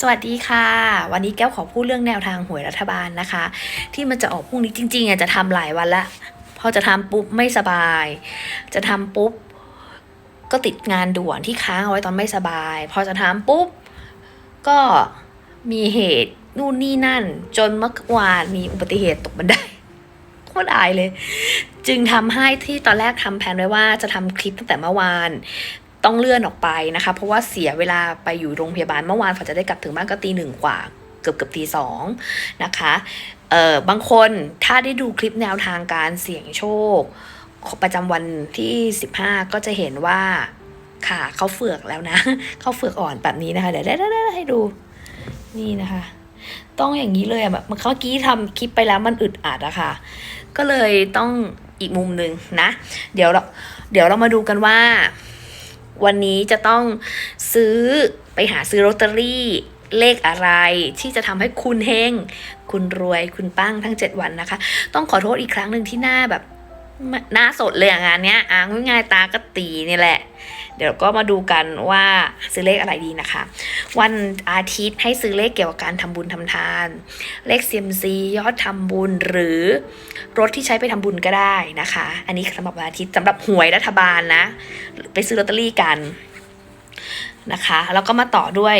สวัสดีค่ะ วันนี้แก้วขอพูดเรื่องแนวทางหวยรัฐบาลนะคะ ที่มันจะออกพรุ่งนี้จริงๆอะจะทำหลายวันละพอจะทำปุ๊บไม่สบาย จะทำปุ๊บก็ติดงานด่วนที่ค้างเอาไว้ตอนไม่สบาย พอจะทำปุ๊บก็มีเหตุนู่นนี่นั่น จนเมื่อวานมีอุบัติเหตุตกบันไดโคตรอายเลย จึงทำให้ที่ตอนแรกทำแผนไว้ว่าจะทำคลิปตั้งแต่เมื่อวาน ต้องเลื่อนออกไปนะคะ เพราะว่าเสียเวลาไปอยู่โรงพยาบาลเมื่อวานฝาจะได้กลับถึงบ้านก็ตีหนึ่งกว่าเกือบเกือบตีสองนะคะเอ่อบางคนถ้าได้ดูคลิปแนวทางการเสี่ยงโชค ประจำวันที่ 15 ก็จะเห็นว่าค่ะเขาเฟือกแล้วนะเขาเฟือกอ่อนแบบนี้นะคะ เดี๋ยวได้ได้ให้ดูนี่นะคะ ต้องอย่างนี้เลยอะแบบเมื่อกี้ทำคลิปไปแล้วมันอึดอัดอะค่ะ ก็เลยต้องอีกมุมหนึ่งนะ เดี๋ยวเราเดี๋ยวเรามาดูกันว่า วันนี้จะต้องซื้อไปหาซื้อลอตเตอรี่เลขอะไรที่จะทำให้คุณเฮง คุณรวยคุณปั้งทั้ง 7 วันนะคะ ต้องขอโทษอีกครั้งหนึ่งที่หน้าแบบ หน้าสดเลยอะงานเนี้ยอ่างง่ายๆตากระตีนี่แหละ เดี๋ยวก็มาดูกันว่าซื้อเลขอะไรดีนะคะ วันอาทิตย์ให้ซื้อเลขเกี่ยวกับการทำบุญทำทาน เลขเซียมซียอดทำบุญหรือรถที่ใช้ไปทำบุญก็ได้นะคะ อันนี้สำหรับวันอาทิตย์สำหรับหวยรัฐบาลนะ ไปซื้อลอตเตอรี่กันนะคะ แล้วก็มาต่อด้วย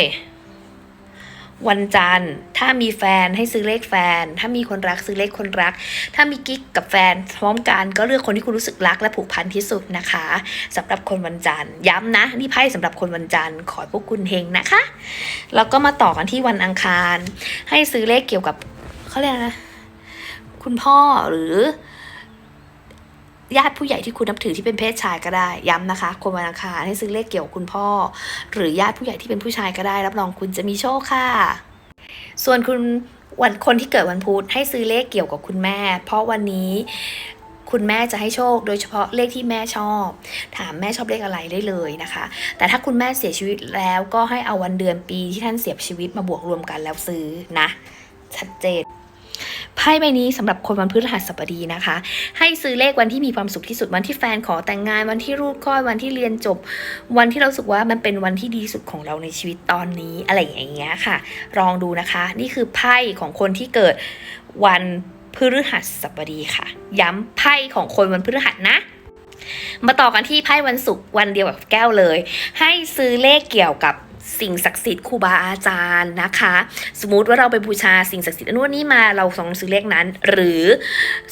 วันจันทร์ ถ้ามีแฟนให้ซื้อเลขแฟน ถ้ามีคนรักซื้อเลขคนรัก ถ้ามีกิ๊กกับแฟนพร้อมกันก็เลือกคนที่คุณรู้สึกรักและผูกพันที่สุดนะคะสำหรับคนวันจันทร์ ย้ำนะนี่ไพ่สำหรับคนวันจันทร์ขอให้พวกคุณเฮงนะคะ แล้วก็มาต่อกันที่วันอังคาร ให้ซื้อเลขเกี่ยวกับเขาเรียกนะ คุณพ่อหรือ ญาติผู้ใหญ่ที่คุณนับถือที่เป็นเพศชายก็ได้ย้ำนะคะ คนวันอังคารให้ซื้อเลขเกี่ยวกับคุณพ่อ หรือญาติผู้ใหญ่ที่เป็นผู้ชายก็ได้ รับรองคุณจะมีโชคค่ะ ส่วนคุณวันคนที่เกิดวันพุธให้ซื้อเลขเกี่ยวกับคุณแม่ เพราะวันนี้คุณแม่จะให้โชค โดยเฉพาะเลขที่แม่ชอบ ถามแม่ชอบเลขอะไรได้เลยนะคะ แต่ถ้าคุณแม่เสียชีวิตแล้วก็ให้เอาวันเดือนปีที่ท่านเสียชีวิตมาบวกรวมกันแล้วซื้อนะ ชัดเจน ไพ่ใบนี้สำหรับคนวันพฤหัสบดีนะคะ ให้ซื้อเลขวันที่มีความสุขที่สุดวันที่แฟนขอแต่งงานวันที่รูดคลอดวันที่เรียนจบ วันที่เราสึกว่ามันเป็นวันที่ดีสุดของเราในชีวิตตอนนี้อะไรอย่างเงี้ยค่ะ ลองดูนะคะ นี่คือไพ่ของคนที่เกิดวันพฤหัสบดีค่ะ ย้ำไพ่ของคนวันพฤหัสนะมาต่อกันที่ไพ่วันศุกร์วันเดียวกับแก้วเลย ให้ซื้อเลขเกี่ยวกับ สิ่งศักดิ์สิทธิ์ครูบาอาจารย์นะคะ สมมุติว่าเราไปบูชาสิ่งศักดิ์สิทธิ์อนนุนนี้มาเราสองซื้อเลขนั้น หรือ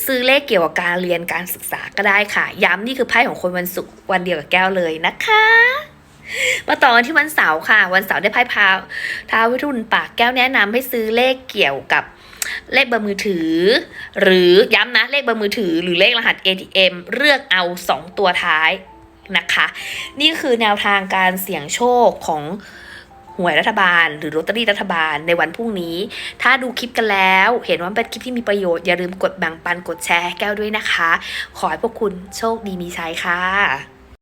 ซื้อเลขเกี่ยวกับการเรียนการศึกษาก็ได้ค่ะ ย้ำนี่คือไพ่ของคนวันศุกร์วันเดียวกับแก้วเลยนะคะมาต่อกันที่วันเสาร์ค่ะ วันเสาร์ได้ไพ่พาวท้าววิทุนปากแก้วแนะนำให้ซื้อเลขเกี่ยวกับเลขเบอร์มือถือ หรือย้ำนะเลขเบอร์มือถือ หรือเลขรหัส ATM เลือกเอา 2 ตัวท้ายนะคะ นี่คือแนวทางการเสี่ยงโชคของ หวยรัฐบาล หรือลอตเตอรี่รัฐบาลในวันพรุ่งนี้ ถ้าดูคลิปกันแล้ว เห็นว่าเป็นคลิปที่มีประโยชน์อย่าลืมกดแบ่งปันกดแชร์ให้แก้วด้วยนะคะ ขอให้พวกคุณโชคดีมีชัยค่ะ